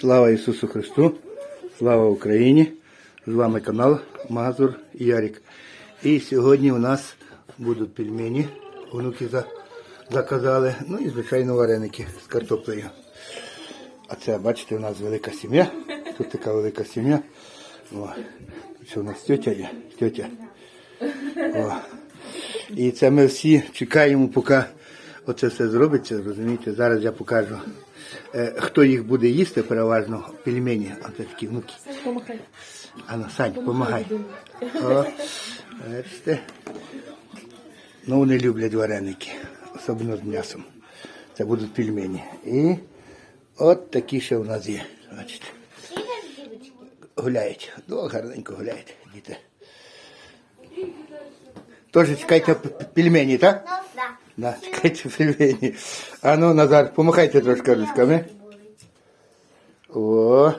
Слава Ісусу Христу! Слава Україні! З вами канал Мазур Ярік. І сьогодні у нас будуть пельмені. Онуки за- заказали. Ну і звичайно вареники з картоплею. А це, бачите, у нас велика сім'я. Тут така велика сім'я. О, тут у нас тетя є. Тетя. О. І це ми всі чекаємо, поки оце все зробиться. Розумієте, зараз я покажу, е, хто їх буде їсти, переважно пельмені. А це такі внуки. Помахай. А ну, Сань, помагай. О, бачите. Ну, вони люблять вареники, особливо з м'ясом. Це будуть пельмені. І от такі ще у нас є. Бачите. Гуляють. Ну, гарненько гуляють, діти. Тож чекайте пельмені, так? Да, чекайте пельмені. А ну, Назар, помахайте трошки ручками. О.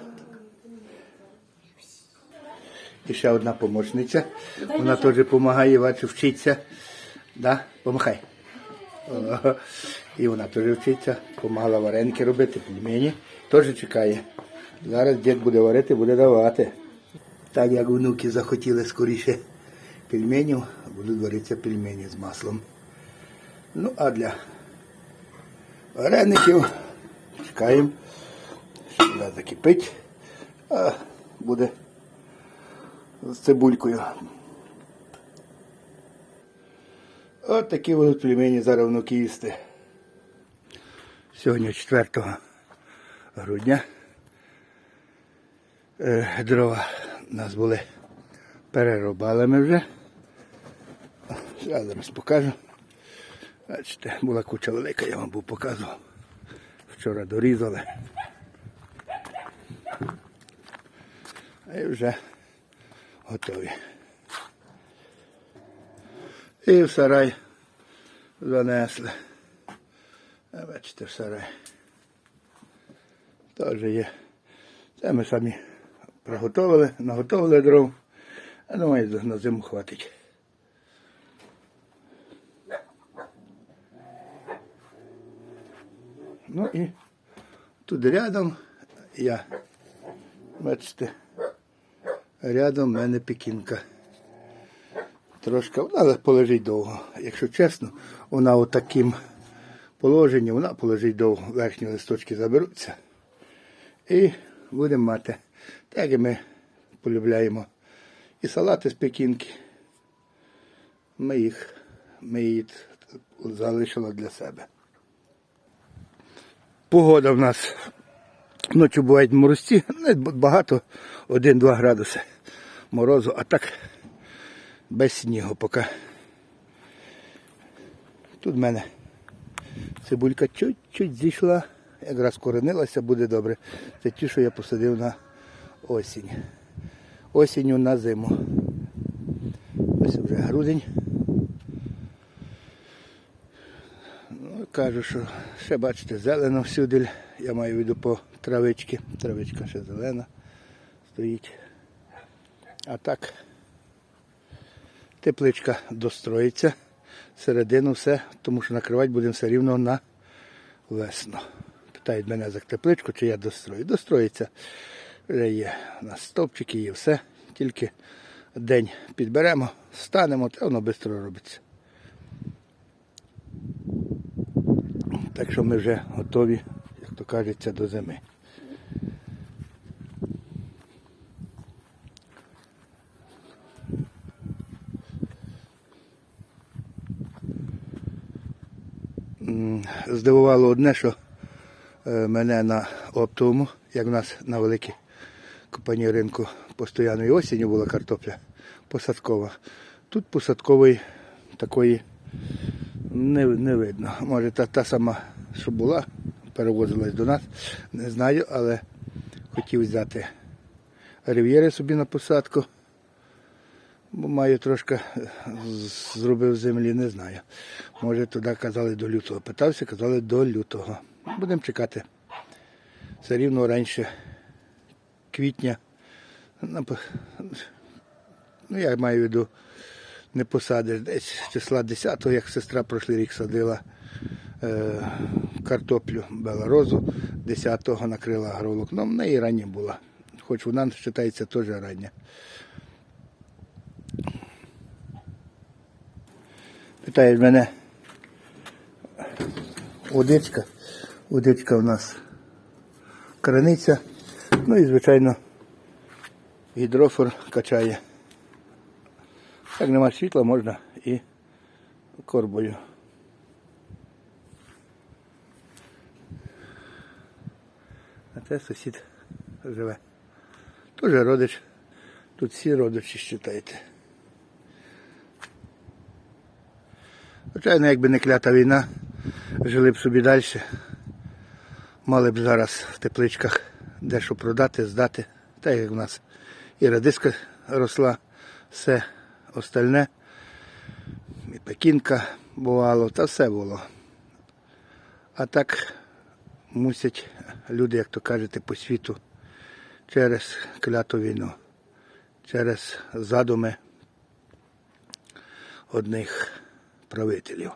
І ще одна помощниця. Вона теж допомагає, бачу, вчиться. Да? Помахай. О. І вона теж вчиться, допомагала вареники робити, пельмені. Теж чекає. Зараз дід буде варити, буде давати. Так як внуки захотіли скоріше пельменів, будуть варитися пельмені з маслом. Ну, а для вареників чекаємо, що вода закипить, а буде з цибулькою. От такі будуть пельмені зараз їсти. Сьогодні 4 грудня. Е, Дрова у нас були перерубали ми вже. Зараз покажу. Бачите, була куча велика, я вам був показував. Вчора дорізали. І вже готові. І в сарай занесли. Бачите, в сарай. Теж є. Це ми самі приготували, наготовили дров. А думаю, на зиму хватить. Ну і тут рядом я, бачите, рядом в мене пекінка. Трошки, вона полежить довго. Якщо чесно, вона у таким положенні, вона полежить довго, верхні листочки заберуться. І будемо мати. Так і ми полюбляємо і салати з пекінки. Ми їх, ми її залишили для себе. Погода в нас ночі бувають морозці, не багато, 1-2 градуси морозу, а так без снігу поки. Тут в мене цибулька чуть-чуть зійшла, якраз коренилася, буде добре. Це ті, що я посадив на осінь. Осінню на зиму. Ось вже грудень. Ну, кажу, що ще бачите, зелено всюди. Я маю в виду по травички. Травичка ще зелена стоїть. А так тепличка достроїться. Середину все, тому що накривати будемо все рівно на весну. Питають мене за тепличку, чи я дострою. Достроїться. Вже є у нас стовпчики, є все. Тільки день підберемо, станемо, та воно швидко робиться. Так що ми вже готові, як то кажеться, до зими. Здивувало одне, що е, мене на оптовому, як в нас на великій компанії ринку постоянної осінню була картопля посадкова. Тут посадкової такої не, не видно. Може та, та сама, що була, перевозилась до нас, не знаю, але хотів взяти рив'єри собі на посадку. Бо маю трошки е, зробив землі, не знаю. Може туди казали до лютого. Питався, казали до лютого. Будемо чекати. Все рівно раніше квітня. Ну, я маю в виду, не посадиш. Десь числа 10-го, як сестра прошлий рік садила е, картоплю белорозу, 10-го накрила агроволокном. В неї рання була. Хоч вона вважається теж рання. Питають мене водичка. Водичка в нас краниця. Ну і, звичайно, гідрофор качає. Як нема світла, можна і корбою. А це сусід живе. Теж родич. Тут всі родичі вважаєте. Звичайно, якби не клята війна, жили б собі далі. Мали б зараз в тепличках дещо продати, здати. Так як в нас і радиска росла, все остальне. І пекінка бувало, та все було. А так мусять люди, як то кажете, по світу через кляту війну, через задуми одних правителів.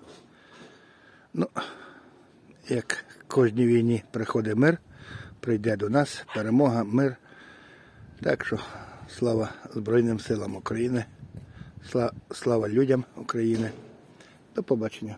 Ну, як кожній війні приходить мир, прийде до нас перемога, мир. Так що слава Збройним силам України, слава людям України. До побачення.